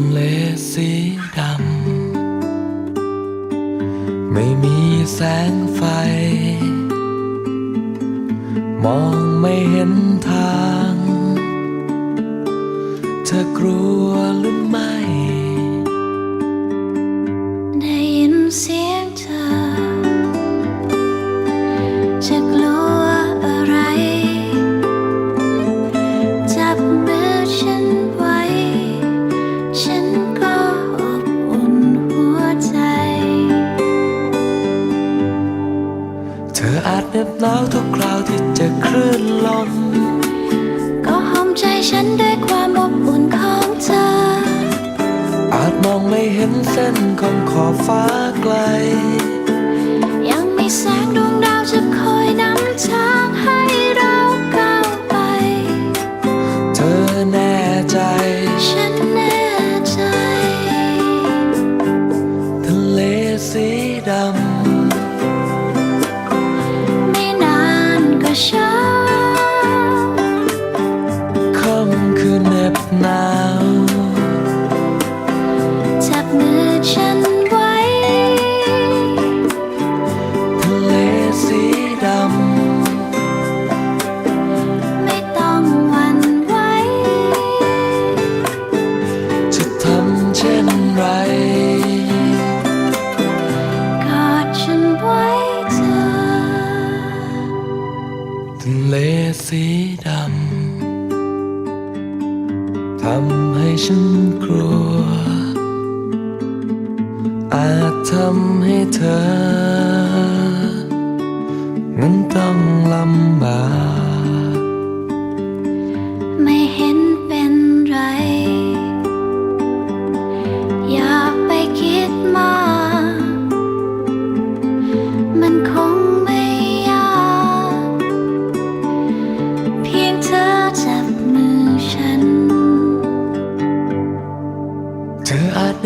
ะเลสีดำ ไม่มีแสงไฟ มองไม่เห็นทาง เธอกลัวหรือไม่ ออาจเหน็บหนาวทุกคราวที่เจะคลื่นลม ก็หอมใจฉันด้วยความอบอุ่นของเธอ อาจมองไม่เห็นเส้นของขอบฟ้าไกล ยังมีแสงดวงดาวจะคอยนำทาง ทะเลสีดำทำให้ฉันกลัว อาจทำให้เธอ นั้นต้องลำบาก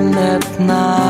неб на.